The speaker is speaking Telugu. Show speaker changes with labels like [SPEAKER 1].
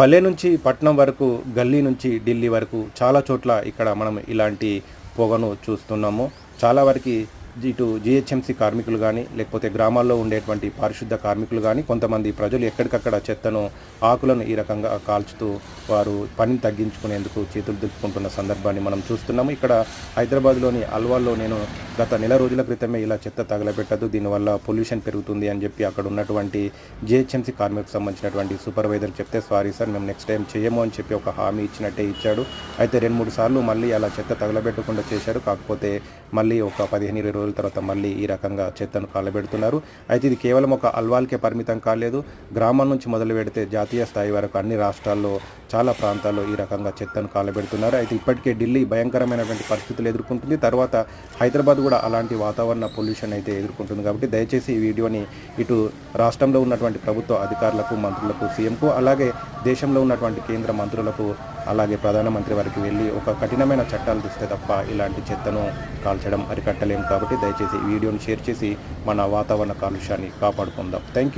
[SPEAKER 1] పల్లె నుంచి పట్నం వరకు గల్లీ నుంచి ఢిల్లీ వరకు చాలా చోట్ల ఇక్కడ మనం ఇలాంటి పొగను చూస్తున్నాము. చాలా వరకు ఇటు జిహెచ్ఎంసీ కార్మికులు కానీ లేకపోతే గ్రామాల్లో ఉండేటువంటి పారిశుద్ధ కార్మికులు కానీ కొంతమంది ప్రజలు ఎక్కడికక్కడ చెత్తను ఆకులను ఈ రకంగా కాల్చుతూ వారు పనిని తగ్గించుకునేందుకు చేతులు దుక్కుకుంటున్న సందర్భాన్ని మనం చూస్తున్నాము. ఇక్కడ హైదరాబాద్లోని అల్వాల్లో నేను గత నెల రోజుల క్రితమే ఇలా చెత్త తగలబెట్టదు దీనివల్ల పొల్యూషన్ పెరుగుతుంది అని చెప్పి అక్కడ ఉన్నటువంటి జిహెచ్ఎంసీ కార్మికులకు సంబంధించినటువంటి సూపర్వైజర్ చెప్తే సారీ సార్ మేము నెక్స్ట్ టైం చేయము అని చెప్పి ఒక హామీ ఇచ్చినట్టే ఇచ్చాడు. అయితే రెండు మూడు సార్లు మళ్ళీ అలా చెత్త తగలబెట్టకుండా చేశారు కాకపోతే మళ్ళీ ఒక పదిహేను ఇరవై రోజుల తర్వాత మళ్ళీ ఈ రకంగా చెత్తను కాలబెడుతున్నారు. అయితే ఇది కేవలం ఒక అల్వాల్కే పరిమితం కాలేదు. గ్రామం నుంచి మొదలు పెడితే జాతీయ స్థాయి వరకు అన్ని రాష్ట్రాల్లో చాలా ప్రాంతాల్లో ఈ రకంగా చెత్తను కాలబెడుతున్నారు. అయితే ఇప్పటికే ఢిల్లీ భయంకరమైనటువంటి పరిస్థితులు ఎదుర్కొంటుంది. తర్వాత హైదరాబాద్ కూడా అలాంటి వాతావరణ పొల్యూషన్ అయితే ఎదుర్కొంటుంది కాబట్టి దయచేసి ఈ వీడియోని ఇటు రాష్ట్రంలో ఉన్నటువంటి ప్రభుత్వ అధికారులకు మంత్రులకు సీఎంకు అలాగే దేశంలో ఉన్నటువంటి కేంద్ర మంత్రులకు అలాగే ప్రధానమంత్రి వారికి వెళ్ళి ఒక కఠినమైన చట్టాలు తెస్తే తప్ప ఇలాంటి చెత్తను కాల్చడం అరికట్టలేము కాబట్టి దయచేసి ఈ వీడియోని షేర్ చేసి మన వాతావరణ కాలుష్యాన్ని కాపాడుకుందాం. Thank you